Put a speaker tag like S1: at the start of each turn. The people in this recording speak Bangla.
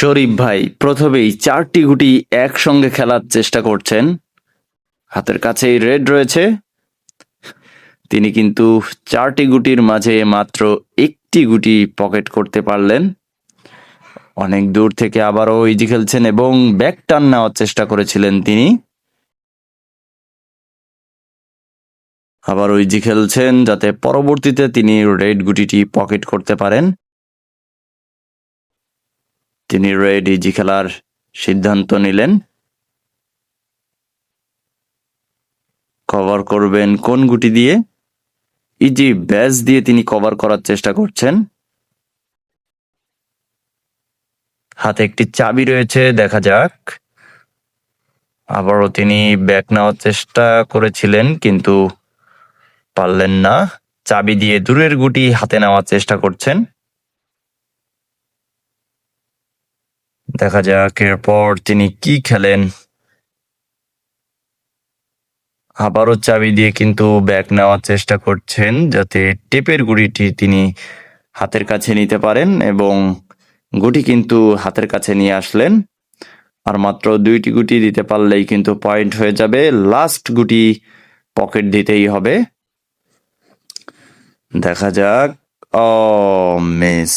S1: শরীফ ভাই, প্রথমেই চারটি গুটি একসঙ্গে খেলার চেষ্টা করছেন। হাতের কাছেই রেড রয়েছে। তিনি কিন্তু চারটি গুটির মাঝে মাত্র একটি গুটি পকেট করতে পারলেন। অনেক দূর থেকে আবারও ইজি খেলছেন এবং ব্যাক টান নেওয়ার চেষ্টা করেছিলেন তিনি। আবার ইজি খেলছেন যাতে পরবর্তীতে তিনি রেড গুটিটি পকেট করতে পারেন। তিনি রেড ইজি খেলার সিদ্ধান্ত নিলেন। কভার করবেন কোন গুটি দিয়ে? ইজি ব্যাস দিয়ে তিনি কভার করার চেষ্টা করছেন। হাতে একটি চাবি রয়েছে, দেখা যাক। আবারও তিনি ব্যাক নেওয়ার চেষ্টা করেছিলেন, কিন্তু পারলেন না। চাবি দিয়ে দূরের গুটি হাতে নেওয়ার চেষ্টা করছেন। দেখা যাক, এরপর তিনি কি খেলেন। আবারও চাবি দিয়ে কিন্তু ব্যাগ নেওয়ার চেষ্টা করছেন, যাতে টেপের গুড়িটি তিনি হাতের কাছে নিতে পারেন এবং গুটি কিন্তু হাতের কাছে নিয়ে আসলেন। আর মাত্র দুইটি গুটি দিতে পারলেই কিন্তু পয়েন্ট হয়ে যাবে। লাস্ট গুটি পকেট দিতেই হবে। দেখা যাক ও মিস।